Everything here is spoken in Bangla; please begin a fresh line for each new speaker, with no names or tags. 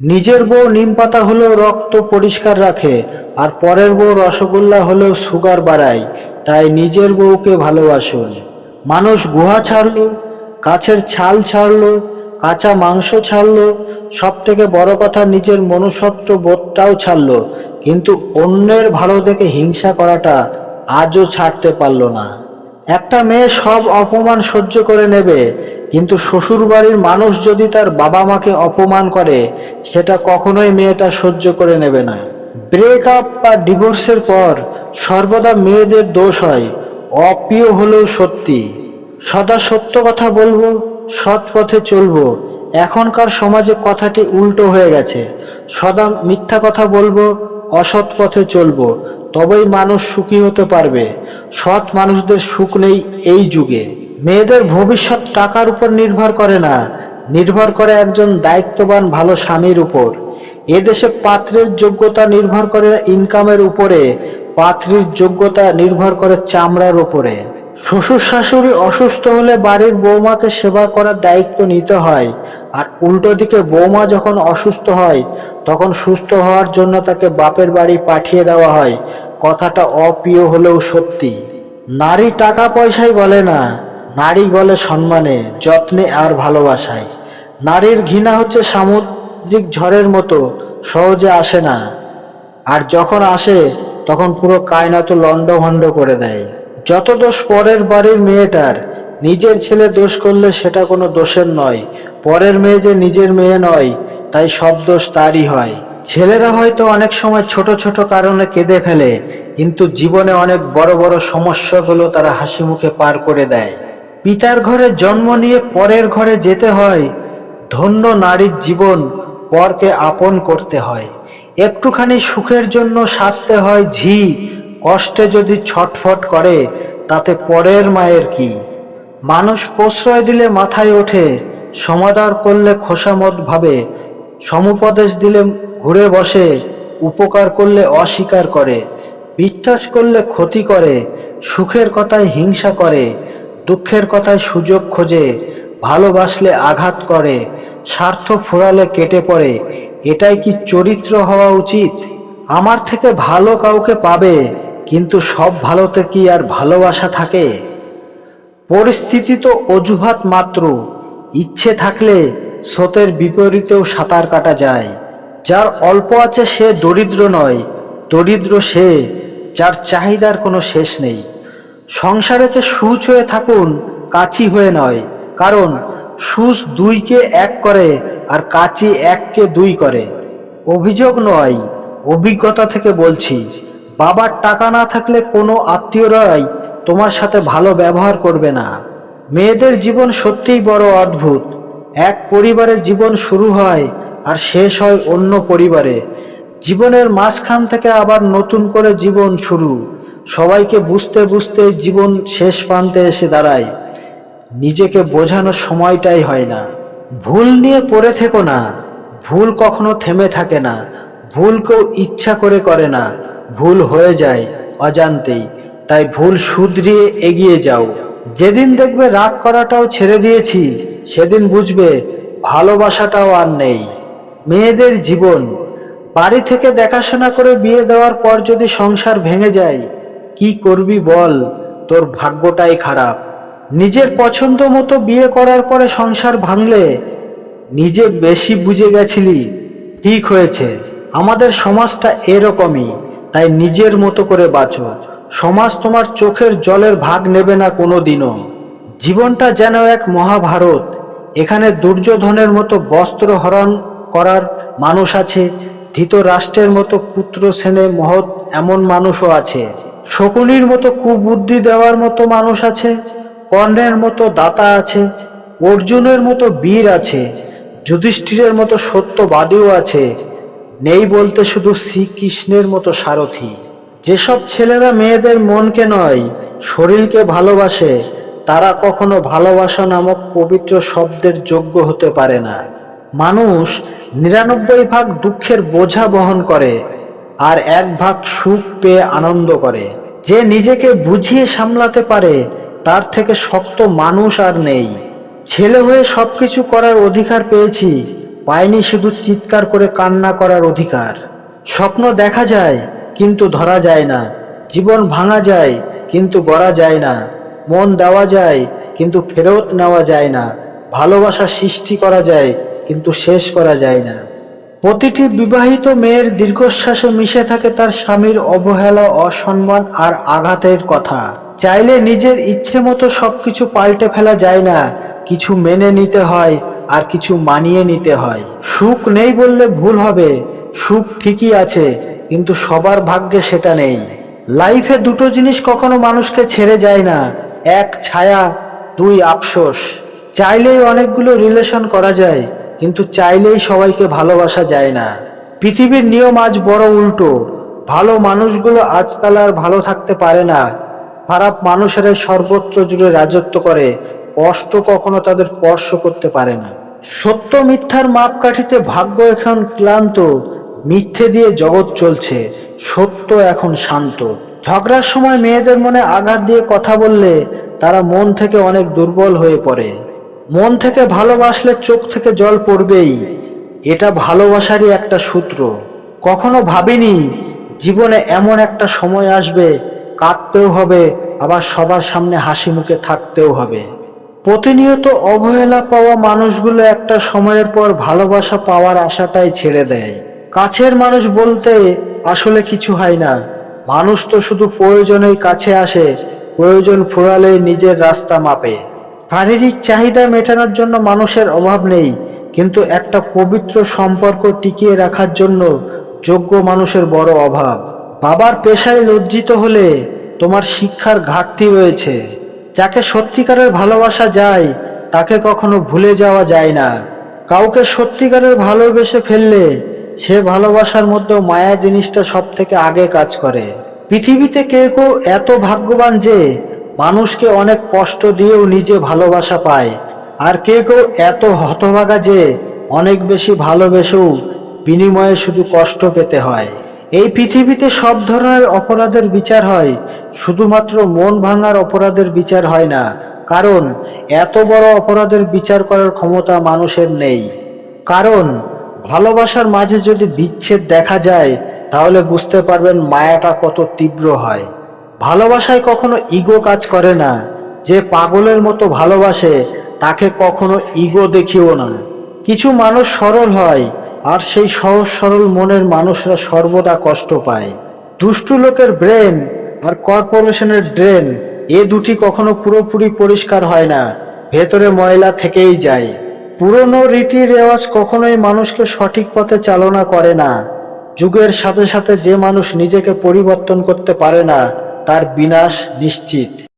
নিজের বউ নিম পাতা হলেও রক্ত পরিষ্কার রাখে, আর পরের বউ রসগোল্লা হলেও সুগার বাড়ায়, তাই নিজের বউকে ভালোবাসুন। মানুষ গুহা ছাড়লো, গাছের ছাল ছাড়লো, কাঁচা মাংস ছাড়লো সব থেকে বড় কথা নিজের মনুষ্যত্ব বোধটাও ছাড়লো, কিন্তু অন্যের ভালো দেখে হিংসা করাটা আজও ছাড়তে পারল না। একটা মেয়ে সব অপমান সহ্য করে নেবে কিন্তু শ্বশুর বাড়ির মানুষ যদি তার বাবা মাকে অপমান করে, সেটা কখনোই মেয়েটা সহ্য করে নেবে না। ব্রেকআপ বা ডিভোর্সের পর সর্বদা মেয়েদের দোষ হয়, অপ্রিয় হলেও সত্যি। সদা সত্য কথা বলব, সৎ পথে চলবো। এখনকার সমাজে কথাটি উল্টো হয়ে গেছে। সদা মিথ্যা কথা বলব, অসৎ পথে চলবো, তবেই মানুষ সুখী হতে পারবে। সৎ মানুষদের সুখ নেই এই যুগে। মেয়েদের ভবিষ্যৎ টাকার উপর নির্ভর করে না, নির্ভর করে একজন দায়িত্ববান ভালো স্বামীর উপর। এদেশে পাত্রের যোগ্যতা নির্ভর করে ইনকামের উপরে, পাত্রীর যোগ্যতা নির্ভর করে চামড়ার উপরে। শ্বশুর শাশুড়ি অসুস্থ হলে বাড়ির বৌমাকে সেবা করার দায়িত্ব নিতে হয়, আর উল্টো দিকে বৌমা যখন অসুস্থ হয়, তখন সুস্থ হওয়ার জন্য তাকে বাপের বাড়ি পাঠিয়ে দেওয়া হয়। কথাটা অপ্রিয় হলেও সত্যি। নারী টাকা পয়সাই বলে না নারী গলে সম্মানে, যত্নে আর ভালোবাসায়। নারীর ঘৃণা হচ্ছে সামুদ্রিক ঝড়ের মতো, সহজে আসে না। আর যখন আসে, তখন পুরো কায়নাত লণ্ডভণ্ড করে দেয়। যত দোষ পরের বাড়ির মেয়েটার, নিজের ছেলে দোষ করলে সেটা কোনো দোষের নয়। পরের মেয়ে যে নিজের মেয়ে নয়, তাই সব দোষ তারই হয়। ছেলেরা হয়তো অনেক সময় ছোট ছোট কারণে কেঁদে ফেলে, কিন্তু জীবনে অনেক বড় বড় সমস্যাগুলো তারা হাসি মুখে পার করে দেয়। পিতার ঘরে জন্ম নিয়ে পরের ঘরে যেতে হয়, ধন্য নারীর জীবন পরকে আপন করতে হয়। একটুখানি সুখের জন্য সাজতে হয় ঝি, কষ্টে যদি ছটফট করে, তাতে পরের মায়ের কি? মানুষ প্রশ্রয় দিলে মাথায় ওঠে, সমাদার করলে খোসামত ভাবে, সমুপদেশ দিলে ঘুরে বসে, উপকার করলে অস্বীকার করে, বিশ্বাস করলে ক্ষতি করে, সুখের কথায় হিংসা করে দুঃখের কথায় সুযোগ খোঁজে, ভালোবাসলে আঘাত করে, স্বার্থ ফুরালে কেটে পড়ে, এটাই কি চরিত্র হওয়া উচিত? আমার থেকে ভালো কাউকে পাবে, কিন্তু সব ভালোতে কি আর ভালোবাসা থাকে? পরিস্থিতি তো অজুহাত মাত্র, ইচ্ছে থাকলে স্রোতের বিপরীতেও সাঁতার কাটা যায়। যার অল্প আছে সে দরিদ্র নয়, দরিদ্র সে, যার চাহিদার কোনো শেষ নেই। সংসারেতে সুচ হয়ে থাকুন, কাছি হয়ে নয়। কারণ, সুচ দুইকে এক করে, আর কাচি এককে দুই করে। অভিযোগ নয়, অভিজ্ঞতা থেকে বলছি। বাবার টাকা না থাকলে কোনো আত্মীয়রাই তোমার সাথে ভালো ব্যবহার করবে না। মেয়েদের জীবন সত্যিই বড় অদ্ভুত। এক পরিবারের জীবন শুরু হয়, আর শেষ হয় অন্য পরিবারে। জীবনের মাঝখান থেকে আবার নতুন করে জীবন শুরু। সবাইকে বুঝতে বুঝতে জীবন শেষ প্রান্তে এসে দাঁড়ায়। নিজেকে বোঝানোর সময়টাই হয় না। ভুল নিয়ে পড়ে থেকো না। ভুল কখনো থেমে থাকে না। ভুল কেউ ইচ্ছা করে করে না। ভুল হয়ে যায় অজান্তেই। তাই ভুল শুধরিয়ে এগিয়ে যাও। যেদিন দেখবে রাগ করাটাও ছেড়ে দিয়েছি, সেদিন বুঝবে ভালোবাসাটাও আর নেই। মেয়েদের জীবন। বাড়ি থেকে দেখাশোনা করে বিয়ে দেওয়ার পর যদি সংসার ভেঙে যায় কি করবি বল? তোর ভাগ্যটাই খারাপ। নিজের পছন্দ মতো বিয়ে করার পরে সংসার ভাঙলে নিজে বেশি বুঝে গেছিলি। ঠিক হয়েছে, আমাদের সমাজটা এরকমই, তাই নিজের মতো করে বাঁচো। সমাজ তোমার চোখের জলের ভাগ নেবে না কোনো দিনও জীবনটা যেন এক মহাভারত, এখানে দুর্যোধনের মতো বস্ত্র হরণ করার মানুষ আছে, ধৃতরাষ্ট্রের মতো পুত্র সেনে মহৎ এমন মানুষও আছে। শকুনির মতো কুবুদ্ধি দেওয়ার মতো মানুষ আছে, কর্ণের মতো দাতা আছে, অর্জুনের মতো বীর আছে, যুধিষ্ঠিরের মতো সত্যবাদীও আছে। নেই বলতে শুধু শ্রীকৃষ্ণের মতো সারথি। যেসব ছেলেরা মেয়েদের মনকে নয়, শরীরকে ভালোবাসে, তারা কখনো ভালোবাসা নামক পবিত্র শব্দের যোগ্য হতে পারে না। মানুষ নিরানব্বই ভাগ দুঃখের বোঝা বহন করে। আর এক ভাগ সুখ পেয়ে আনন্দ করে। যে নিজেকে বুঝিয়ে সামলাতে পারে, তার থেকে শক্ত মানুষ আর নেই। ছেলে হয়ে সবকিছু করার অধিকার পেয়েছি পায়নি শুধু চিৎকার করে কান্না করার অধিকার। স্বপ্ন দেখা যায়, কিন্তু ধরা যায় না। জীবন ভাঙা যায়, কিন্তু গড়া যায় না। মন দেওয়া যায়, কিন্তু ফেরত নেওয়া যায় না। ভালোবাসা সৃষ্টি করা যায়, কিন্তু শেষ করা যায় না। প্রতিটি বিবাহিত মেয়ের দীর্ঘশ্বাসে মিশে থাকে তার স্বামীর অবহেলা, অসম্মান আর আঘাতের কথা। চাইলে নিজের ইচ্ছে মতো সবকিছু পাল্টে ফেলা যায় না। কিছু মেনে নিতে হয় আর কিছু মানিয়ে নিতে হয়। সুখ নেই বললে ভুল হবে। সুখ ঠিকই আছে, কিন্তু সবার ভাগ্যে সেটা নেই। লাইফে দুটো জিনিস কখনো মানুষকে ছেড়ে যায় না। এক ছায়া, দুই আফসোস। চাইলেই অনেকগুলো রিলেশন করা যায়। কিন্তু চাইলেই সবাইকে ভালোবাসা যায় না। পৃথিবীর নিয়ম আজ বড় উল্টো। ভালো মানুষগুলো আজকাল আর ভালো থাকতে পারে না। খারাপ মানুষেরাই সর্বত্র জুড়ে রাজত্ব করে। কষ্ট কখনো তাদের স্পর্শ করতে পারে না। সত্য মিথ্যার মাপকাঠিতে ভাগ্য এখন ক্লান্ত। মিথ্যে দিয়ে জগৎ চলছে। সত্য এখন শান্ত। ঝগড়ার সময় মেয়েদের মনে আঘাত দিয়ে কথা বললে তারা মন থেকে অনেক দুর্বল হয়ে পড়ে। মন থেকে ভালোবাসলে চোখ থেকে জল পড়বেই। এটা ভালোবাসারই একটা সূত্র। কখনো ভাবিনি জীবনে এমন একটা সময় আসবে, কাঁদতেও হবে, আবার সবার সামনে হাসি মুখে থাকতেও হবে। প্রতিনিয়ত অবহেলা পাওয়া মানুষগুলো একটা সময়ের পর ভালোবাসা পাওয়ার আশাটাই ছেড়ে দেয়। কাছের মানুষ বলতে আসলে কিছু হয় না। মানুষ তো শুধু প্রয়োজনেই কাছে আসে, প্রয়োজন ফুরালেই নিজের রাস্তা মাপে। শারীরিক চাহিদা মেটানোর জন্য মানুষের অভাব নেই, কিন্তু একটা পবিত্র সম্পর্ক টিকিয়ে রাখার জন্য যোগ্য মানুষের বড় অভাব। বাবার পেশায় লজ্জিত হলে তোমার শিক্ষার ঘাটতি রয়েছে। যাকে সত্যিকারের ভালোবাসা যায়, তাকে কখনো ভুলে যাওয়া যায় না। কাউকে সত্যিকারের ভালোবেসে ফেললে সে ভালোবাসার মধ্যে মায়া জিনিসটা সব থেকে আগে কাজ করে। পৃথিবীতে কেউ কেউ এত ভাগ্যবান যে মানুষকে অনেক কষ্ট দিয়েও নিজে ভালোবাসা পায়। আর কেউ কেউ এত হতভাগা যে অনেক বেশি ভালোবেসেও বিনিময়ে শুধু কষ্ট পেতে হয়। এই পৃথিবীতে সব ধরনের অপরাধের বিচার হয়, শুধুমাত্র মন ভাঙার অপরাধের বিচার হয় না, কারণ এত বড় অপরাধের বিচার করার ক্ষমতা মানুষের নেই। কারণ ভালোবাসার মাঝে যদি বিচ্ছেদ দেখা যায়, তাহলে বুঝতে পারবেন মায়াটা কত তীব্র হয়। ভালোবাসায় কখনো ইগো কাজ করে না। যে পাগলের মতো ভালোবাসে, তাকে কখনো ইগো দেখিও না। কিছু মানুষ সরল হয়, আর সেই সহজ সরল মনের মানুষরা সর্বদা কষ্ট পায়। দুষ্টু লোকের ব্রেন আর কর্পোরেশনের ড্রেন, এ দুটি কখনো পুরোপুরি পরিষ্কার হয় না। ভেতরে ময়লা থেকেই যায়। পুরনো রীতি রেওয়াজ কখনোই মানুষকে সঠিক পথে চালনা করে না। যুগের সাথে সাথে যে মানুষ নিজেকে পরিবর্তন করতে পারে না তার বিনাশ নিশ্চিত।